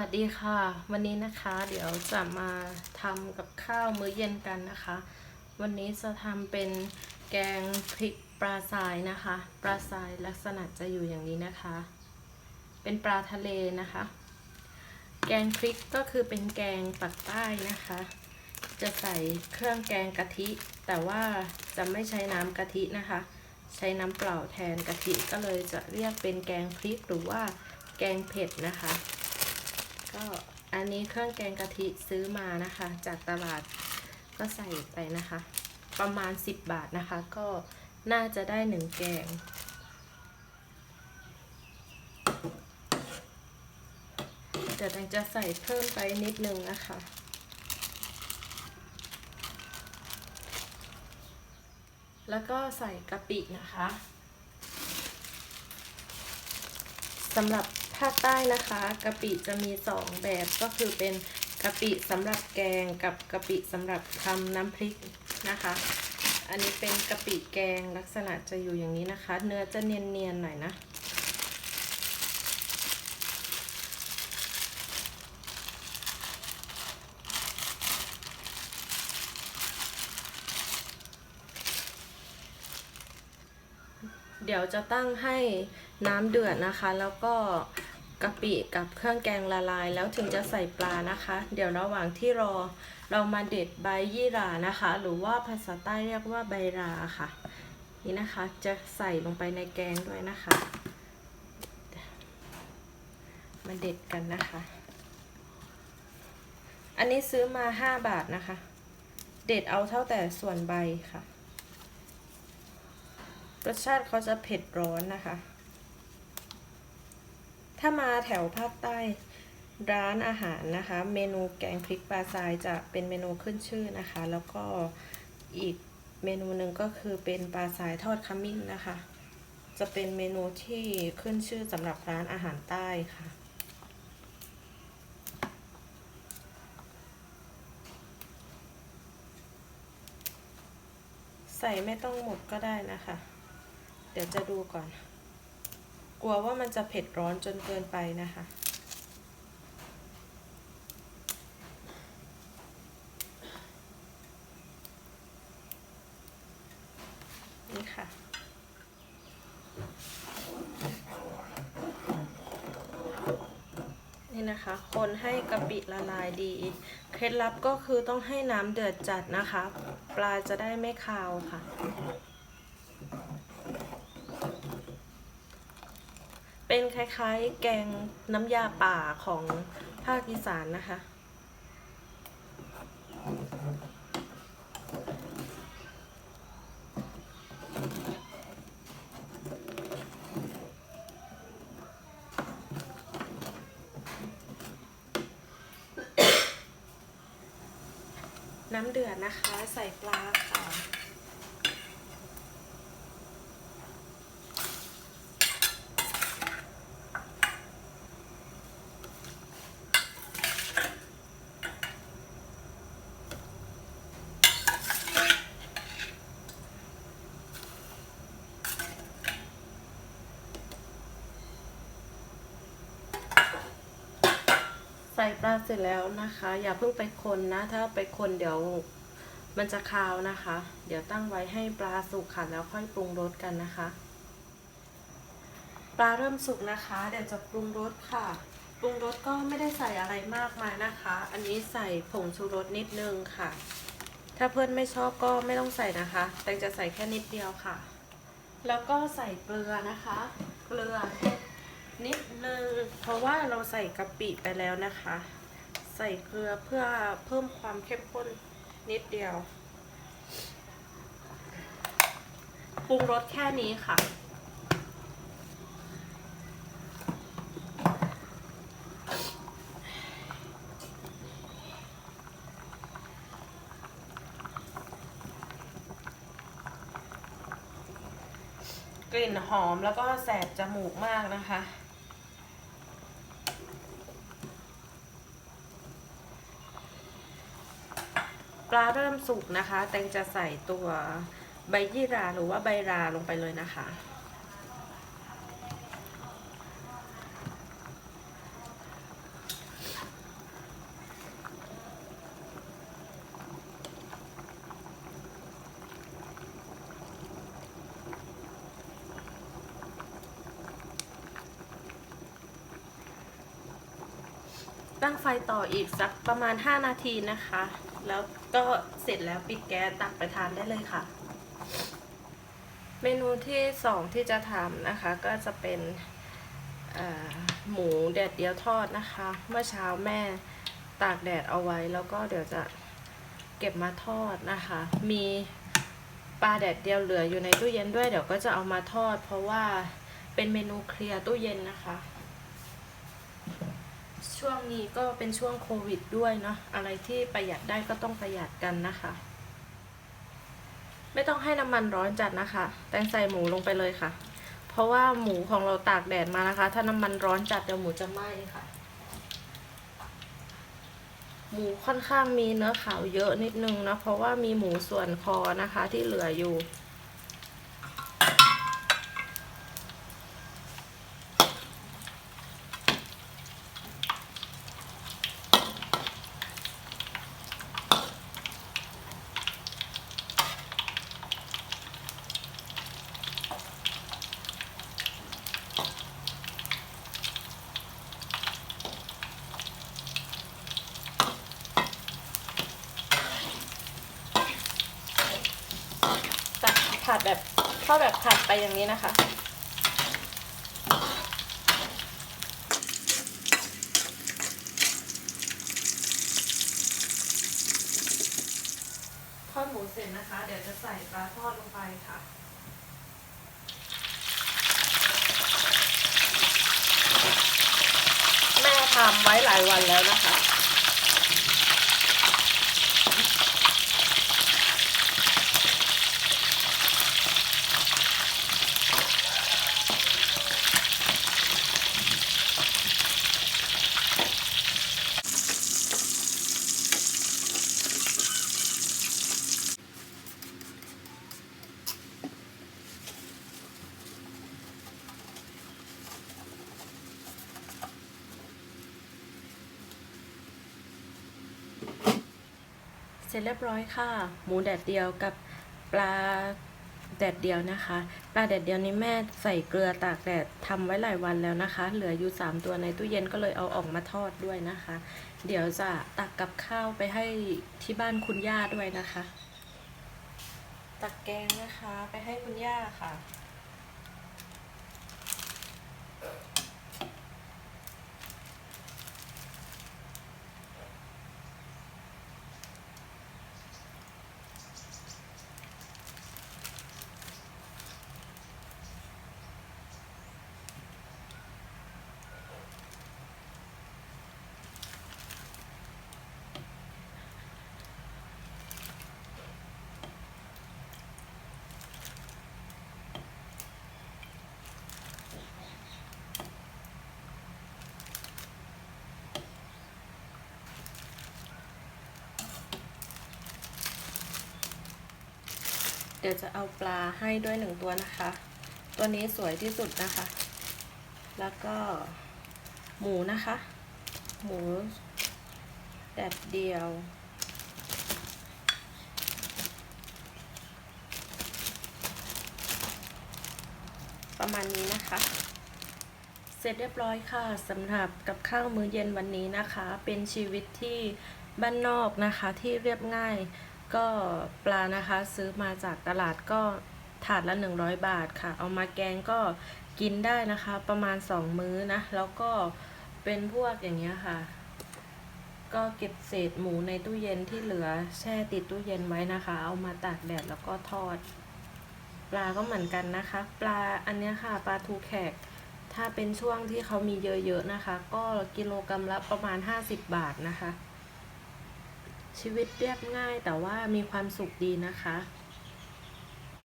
สวัสดีค่ะ วันนี้นะคะเดี๋ยวจะมาทำกับข้าวมื้อเย็นกันนะคะ วันนี้จะทำเป็นแกงพริกปลาทรายนะคะ ปลาทรายลักษณะจะอยู่อย่างนี้นะคะ เป็นปลาทะเลนะคะ แกงพริกก็คือเป็นแกงปักใต้นะคะ จะใส่เครื่องแกงกะทิ แต่ว่าจะไม่ใช้น้ำกะทินะคะ ใช้น้ำเปล่าแทนกะทิก็เลยจะเรียกเป็นแกงพริกหรือว่าแกงเผ็ดนะคะ ก็อันนี้เครื่องแกงกะทิซื้อมานะคะ จากตลาดก็ใส่ไปนะคะ ประมาณ 10 บาทนะคะ ก็น่าจะได้หนึ่งแกง เดี๋ยวแตงจะใส่เพิ่มไปนิดนึงนะคะแล้วก็ใส่กะปินะคะสำหรับ ภาคใต้นะคะกะปิจะมีสองแบบก็คือเป็นกะปิสำหรับแกงกับกะปิสำหรับทำน้ำพริกนะคะ อันนี้เป็นกะปิแกงลักษณะจะอยู่อย่างนี้นะคะ เนื้อจะเนียนๆหน่อยนะเดี๋ยวจะตั้งให้น้ำเดือดนะคะ แล้วก็ กะปิกับเครื่องแกงละลาย แล้วถึงจะใส่ปลานะคะ เดี๋ยวระหว่างที่รอเรามาเด็ดใบยี่หร่านะคะ หรือว่าภาษาใต้เรียกว่าใบราค่ะ นี่นะคะจะใส่ลงไปในแกงด้วยนะคะมาเด็ดกันนะคะ อันนี้ซื้อมา 5 บาทนะคะ เด็ดเอาเท่าแต่ส่วนใบค่ะ รสชาติเขาจะเผ็ดร้อนนะคะ ถ้ามาแถวภาคใต้ร้านอาหารนะคะ เมนูแกงพริกปลาทรายจะเป็นเมนูขึ้นชื่อนะคะ แล้วก็อีกเมนูหนึ่งก็คือเป็นปลาทรายทอดขมิ้นนะคะ จะเป็นเมนูที่ขึ้นชื่อสำหรับร้านอาหารใต้ค่ะใส่ไม่ต้องหมดก็ได้นะคะ เดี๋ยวจะดูก่อน กลัวว่ามันจะเผ็ดร้อนจนเกินไปนะคะ นี่ค่ะ นี่นะคะ คนให้กะปิละลายดี เคล็ดลับก็คือต้องให้น้ำเดือดจัดนะคะ ปลาจะได้ไม่คาวค่ะ เป็น คล้ายๆ แกงน้ำยาป่าของภาคอีสานนะคะ น้ำเดือดนะคะ ใส่ปลาค่ะ ปลาเสร็จแล้วนะคะ อย่าเพิ่งไปคนนะ ถ้าไปคนเดี๋ยวมันจะคาวนะคะ เดี๋ยวตั้งไว้ให้ปลาสุกค่ะแล้วค่อยปรุงรสกันนะคะ ปลาเริ่มสุกนะคะ เดี๋ยวจะปรุงรสค่ะ ปรุงรสก็ไม่ได้ใส่อะไรมากมายนะคะ อันนี้ใส่ผงชูรสนิดนึงค่ะ ถ้าเพื่อนไม่ชอบก็ไม่ต้องใส่นะคะ แต่จะใส่แค่นิดเดียวค่ะ แล้วก็ใส่เกลือนะคะ เกลือ นิดนึงเพราะว่าเราใส่กะปิไปแล้วนะคะ ใส่เกลือเพื่อเพิ่มความเข้มข้นนิดเดียวปรุงรสแค่นี้ค่ะ กลิ่นหอมแล้วก็แสบจมูกมากนะคะ ปลาเริ่มสุกนะคะ แตงจะใส่ตัวใบยี่ราหรือว่าใบราลงไปเลยนะคะ ตั้งไฟต่ออีกสักประมาณ 5 นาทีนะคะ แล้ว ก็เสร็จแล้วปิดแก๊สตักไปทานได้เลยค่ะ เมนูที่สองที่จะทำนะคะ ก็จะเป็นหมูแดดเดียวทอดนะคะ เมื่อเช้าแม่ตากแดดเอาไว้แล้วก็เดี๋ยวจะเก็บมาทอดนะคะ มีปลาแดดเดียวเหลืออยู่ในตู้เย็นด้วยเดี๋ยวก็จะเอามาทอด เพราะว่าเป็นเมนูเคลียร์ตู้เย็นนะคะ ช่วงนี้ก็เป็นช่วงโควิดด้วยเนาะอะไรที่ประหยัดได้ก็ต้องประหยัดกันนะคะ ไม่ต้องให้น้ำมันร้อนจัดนะคะ แตงใส่หมูลงไปเลยค่ะ เพราะว่าหมูของเราตากแดดมานะคะ ถ้าน้ำมันร้อนจัดเดี๋ยวหมูจะไหม้ค่ะ หมูค่อนข้างมีเนื้อขาวเยอะนิดนึงนะเพราะว่ามีหมูส่วนคอนะคะที่เหลืออยู่ ตัก ผัดแบบเข้าแบบผัดไปอย่างนี้นะคะ ทอดหมูเสร็จนะคะ เดี๋ยวจะใส่ปลาทอดลงไปค่ะแม่ทำไว้หลายวันแล้วนะคะ เสร็จเรียบร้อยค่ะ หมูแดดเดียวกับปลาแดดเดียวนะคะ ปลาแดดเดียวนี้แม่ใส่เกลือตากแดดทำไว้หลายวันแล้วนะคะ เหลืออยู่ 3 ตัวในตู้เย็นก็เลยเอาออกมาทอดด้วยนะคะ เดี๋ยวจะตักกับข้าวไปให้ที่บ้านคุณย่าด้วยนะคะ ตักแกงนะคะไปให้คุณย่าค่ะ ดี๋ยวจะเอาปลาให้ด้วยหนึ่งตัวนะคะ ตัวนี้สวยที่สุดนะคะ แล้วก็หมูนะคะ หมูแดดเดียว ประมาณนี้นะคะ เสร็จเรียบร้อยค่ะสำหรับกับข้าวมื้อเย็นวันนี้นะคะ เป็นชีวิตที่บ้านนอกนะคะที่เรียบง่าย ก็ปลานะคะซื้อมาจากตลาดก็ถาดละ 100 บาทค่ะ เอามาแกงก็กินได้นะคะประมาณ 2 มื้อนะ แล้วก็เป็นพวกอย่างเงี้ยค่ะ ก็เก็บเศษหมูในตู้เย็นที่เหลือแช่ติดตู้เย็นไว้นะคะ เอามาตากแดดแล้วก็ทอด ปลาก็เหมือนกันนะคะ ปลาอันเนี้ยค่ะ ปลาทูแขก ถ้าเป็นช่วงที่เขามีเยอะๆนะคะ ก็กิโลกรรัมละประมาณ 50 บาทนะคะ ชีวิตเรียบง่ายแต่ว่ามีความสุขดีนะคะ